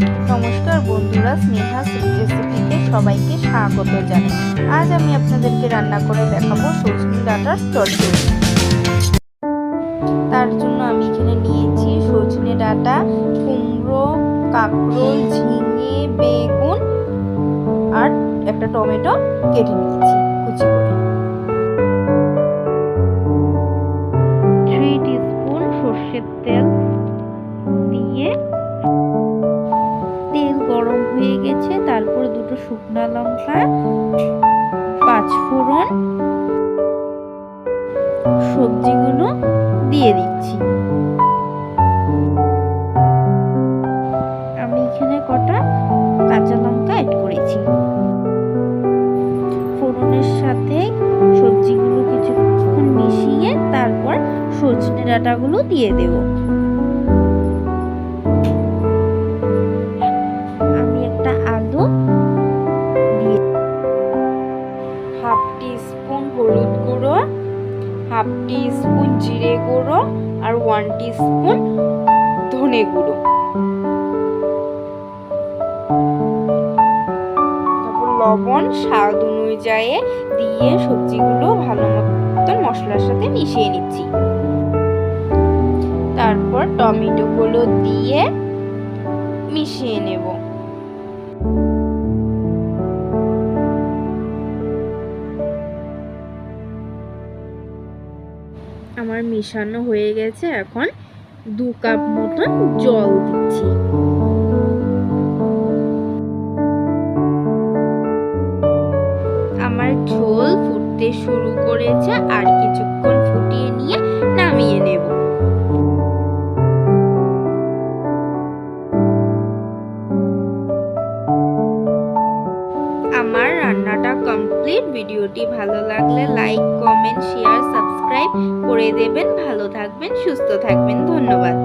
বন্ধুরা, স্নেহা রেসিপিতে সবাইকে স্বাগত জানাই। আজ আমি আপনাদেরকে রান্না করে দেখাবো সজনে ডাঁটার চচ্চড়ি। তার জন্য আমি এখানে নিয়েছি সজনে ডাঁটা, কুমড়ো, কাঁকরোল, ঝিঙে, বেগুন আর একটা টমেটো কেটে নিয়েছি। কুচি করে। শুকনো লঙ্কা পাঁচ ফোড়ন সবজিগুলো দিয়ে দিচ্ছি। আমি এখানে কটা কাঁচা লঙ্কা অ্যাড করেছি। ফোড়নের সাথে সবজিগুলো কিছুক্ষণ মিশিয়ে তারপর সজনে ডাঁটাগুলো দিয়ে দেবো। হাফ টি স্পুন জিরে গুঁড়ো আর ওয়ান টি স্পুন ধনে গুঁড়ো। লবণ, স্বাদ অনুযায়ী দিয়ে সবজিগুলো ভালো মতন মশলার সাথে মিশিয়ে নিচ্ছি। তারপর টমেটোগুলো দিয়ে মিশিয়ে নেব। আমার মিশানো হয়ে গেছে, এখন দু কাপ মতন জল দিচ্ছি। আমার ঝোল ফুটতে শুরু করেছে, আর কিছুক্ষণ ফুটিয়ে নিয়ে নামিয়ে নেব। আমার রান্নাটা কমপ্লিট ভিডিওটি ভালো লাগলে লাইক কমেন্ট শেয়ার সাবস্ক্রাইব করে দেবেন ভালো থাকবেন সুস্থ থাকবেন ধন্যবাদ।